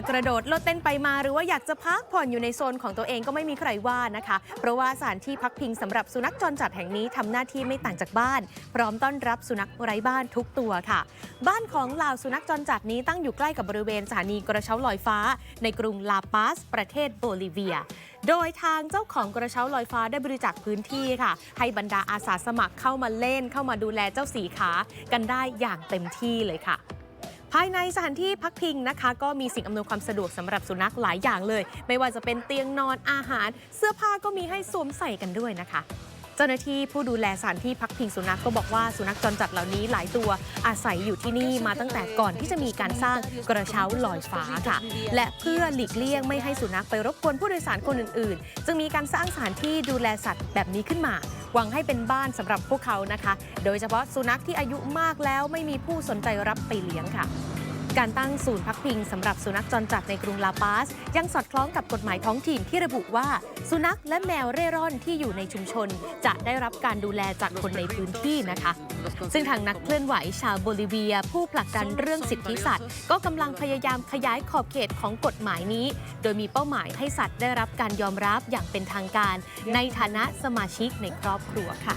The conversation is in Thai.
ากกระโดดโลดเต้นไปมาหรือว่าอยากจะพักผ่อนอยู่ในโซนของตัวเองก็ไม่มีใครว่านะคะ เพราะว่าสถานที่พักพิงสำหรับสุนัขจรจัดแห่งนี้ทำหน้าที่ไม่ต่างจากบ้าน พร้อมต้อนรับสุนัขไร้บ้านทุกตัวค่ะ บ้านของเหล่าสุนัขจรจัดนี้ตั้งอยู่ใกล้กับบริเวณสถานีกระเช้าลอยฟ้า ในกรุงลาปาส ประเทศโบลิเวีย โดยทางเจ้าของกระเช้าลอยฟ้าได้บริจาคพื้นที่ค่ะ ให้บรรดาอาสาสมัครเข้ามาเล่นเข้ามาดูแลเจ้าสีขากันได้อย่างเต็มที่เลยค่ะ ภายในสถานที่พักพิงนะคะ ก็มีสิ่งอำนวยความสะดวกสำหรับสุนัขหลายอย่างเลย ไม่ว่าจะเป็นเตียงนอนอาหาร เสื้อผ้าก็มีให้สวมใส่กันด้วยนะคะ เจ้าหน้าที่ผู้ดูแลสถานที่พักพิงสุนัขก็บอกว่าสุนัขจรจัดเหล่านี้หลายตัวอาศัยอยู่ที่นี่มาตั้งแต่ก่อนที่จะมีการสร้างกระเช้าลอยฟ้าค่ะ และเพื่อหลีกเลี่ยงไม่ให้สุนัขไปรบกวนผู้โดยสารคนอื่นๆ จึงมีการสร้างสถานที่ดูแลสัตว์แบบนี้ขึ้นมา หวังให้เป็นบ้านสำหรับพวกเขานะคะ โดยเฉพาะสุนัขที่อายุมากแล้วไม่มีผู้สนใจรับไปเลี้ยงค่ะ การตั้งศูนย์พักพิงสำหรับสุนัขจรจัดในกรุงลาปาส ยังสอดคล้องกับกฎหมายท้องถิ่นที่ระบุว่า สุนัขและแมวเร่ร่อนที่อยู่ในชุมชน จะได้รับการดูแลจากคนในพื้นที่นะคะ ซึ่งทางนักเคลื่อนไหวชาวโบลิเวีย ผู้ผลักดันเรื่องสิทธิสัตว์ ก็กำลังพยายามขยายขอบเขตของกฎหมายนี้ โดยมีเป้าหมายให้สัตว์ได้รับการยอมรับอย่างเป็นทางการ ในฐานะสมาชิกในครอบครัวค่ะ